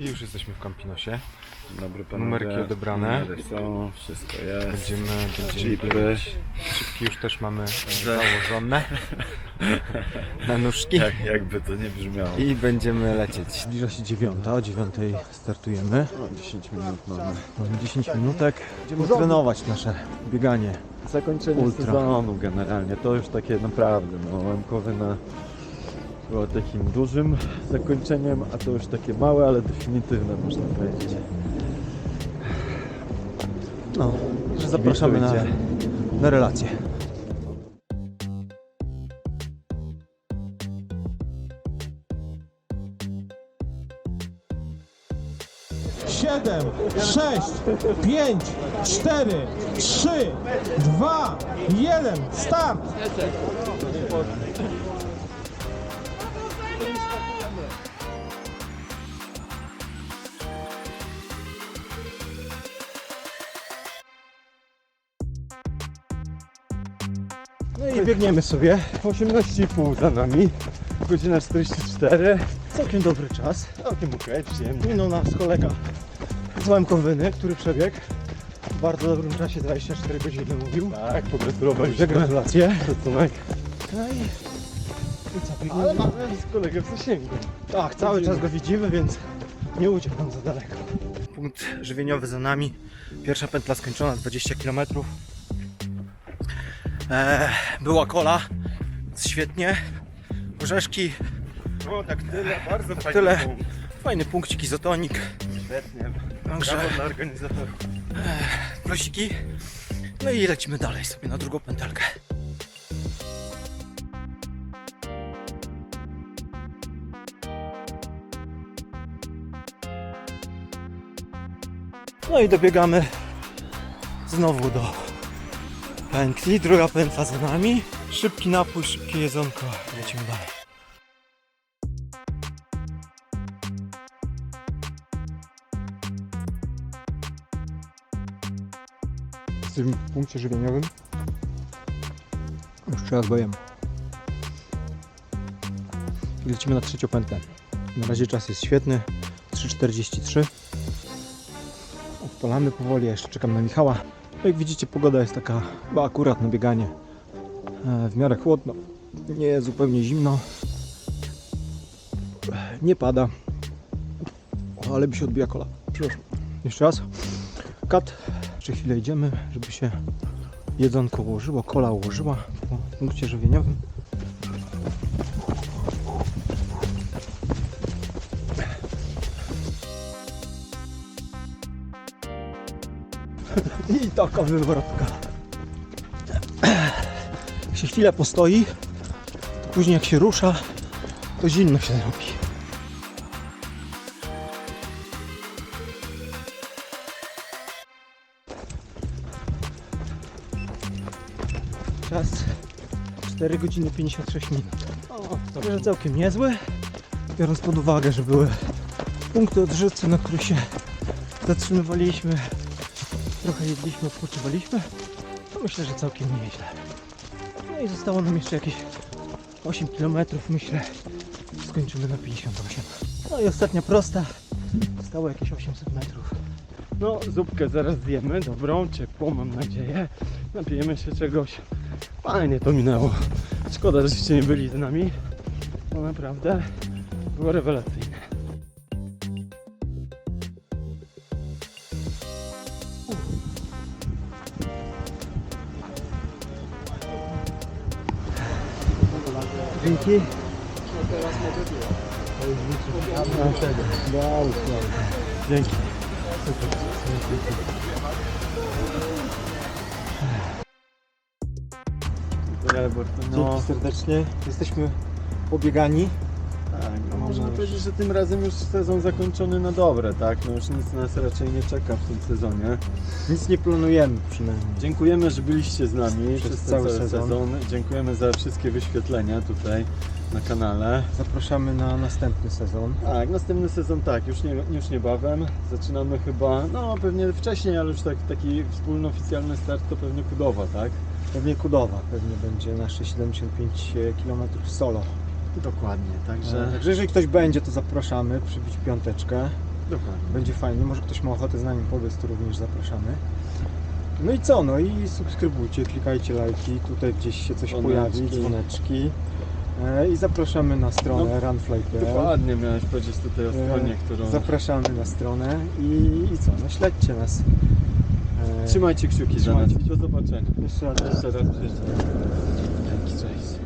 I już jesteśmy w Campinosie. Dobry panowie. Numerki odebrane. Numery są, wszystko jest. Będziemy, będziemy Chipy. biegać. Szybki już też mamy e, założone na nóżki. Jak, jakby to nie brzmiało. I będziemy lecieć. Zbliża się dziewiąta, o dziewiątej startujemy. No, 10 minut mamy. Mamy 10 minutek. Będziemy trenować nasze bieganie. Zakończenie Ultra. sezonu generalnie, to już takie naprawdę, no łamkowy na było takim dużym zakończeniem, a to już takie małe, ale definitywne można powiedzieć. No, że zapraszamy na, na relacje. siedem, sześć, pięć, cztery, trzy, dwa, jeden, start! No i biegniemy sobie. 18,5 za nami. Godzina 44. Całkiem dobry czas. Całkiem przyjemnie. Minął nas kolega z Łemkowyny, który przebiegł w bardzo dobrym czasie 24 godziny mówił. Tak, pogratulować. Także gratulacje. Szacunek. No i, i co, biegniemy? Ale mamy z kolegę w zasięgu. Tak, cały czas go widzimy, więc nie uciekł nam za daleko. Punkt żywieniowy za nami. Pierwsza pętla skończona, 20 km. Była kola, więc świetnie. Orzeszki, O, tak tyle, bardzo fajnie. tyle. Fajny punkcik izotonik. Świetnie. Także Brawo dla organizatorów. plusiki. No i lecimy dalej sobie na drugą pętelkę. No i dobiegamy znowu do pętli. Druga pętla za nami. Szybki napój, szybkie jedzonko. Lecimy dalej. W tym punkcie żywieniowym już teraz bojem. Lecimy na trzecią pętlę. Na razie czas jest świetny. 3.43. Odpalamy powoli, jeszcze czekam na Michała. No Jak widzicie pogoda jest taka chyba akurat na bieganie. E, W miarę chłodno. Nie jest zupełnie zimno. Nie pada. Ale by się odbija kola. Przepraszam. Jeszcze raz. Kat. Jeszcze chwilę idziemy, żeby się jedzonko ułożyło, kola ułożyła w punkcie żywieniowym. I taka wywrotka. Jak się chwilę postoi, to później jak się rusza, to zimno się robi. Czas 4 godziny 56 minut. Także że całkiem niezły, biorąc pod uwagę, że były punkty odżytce, na których się zatrzymywaliśmy, trochę jedliśmy, odpoczywaliśmy, myślę, że całkiem nieźle. No i zostało nam jeszcze jakieś 8 km, myślę, skończymy na 58. No i ostatnia prosta, zostało jakieś 800 metrów. No, zupkę zaraz zjemy, dobrą, ciepłą mam nadzieję. Napijemy się czegoś. Fajnie to minęło. Szkoda, żeście nie byli z nami. No naprawdę było rewelacyjne. Dzięki. Dzięki. No, Dzięki serdecznie. Jesteśmy pobiegani. Tak, no można powiedzieć, że tym razem już sezon zakończony na dobre, tak? No już nic nas raczej nie czeka w tym sezonie. Nic nie planujemy przynajmniej. Dziękujemy, że byliście z nami Przez przez, cały cały, sezon. sezon. Dziękujemy za wszystkie wyświetlenia tutaj na kanale. Zapraszamy na następny sezon. Tak, następny sezon tak, już, nie, już niebawem. Zaczynamy chyba, no pewnie wcześniej, ale już tak, taki wspólny oficjalny start to pewnie Kudowa, tak? Pewnie Kudowa, pewnie będzie nasze 75 km solo. Dokładnie, także... E, Także jeżeli ktoś będzie, to zapraszamy, przybić piąteczkę. Dokładnie. Będzie fajnie, może ktoś ma ochotę z nami pobiec, to również zapraszamy. No i co, no i subskrybujcie, klikajcie lajki, tutaj gdzieś się coś Dzwoneczki. pojawi, dzwoneczki. E, I zapraszamy na stronę runfly.pl. Dokładnie miałeś powiedzieć tutaj o stronie, którą... Zapraszamy na stronę i, i co, no śledźcie nas. E, Trzymajcie kciuki za nas Trzymajcie do zobaczenia. Jeszcze raz. Jeszcze raz przyjdzie. Dzięki, cześć.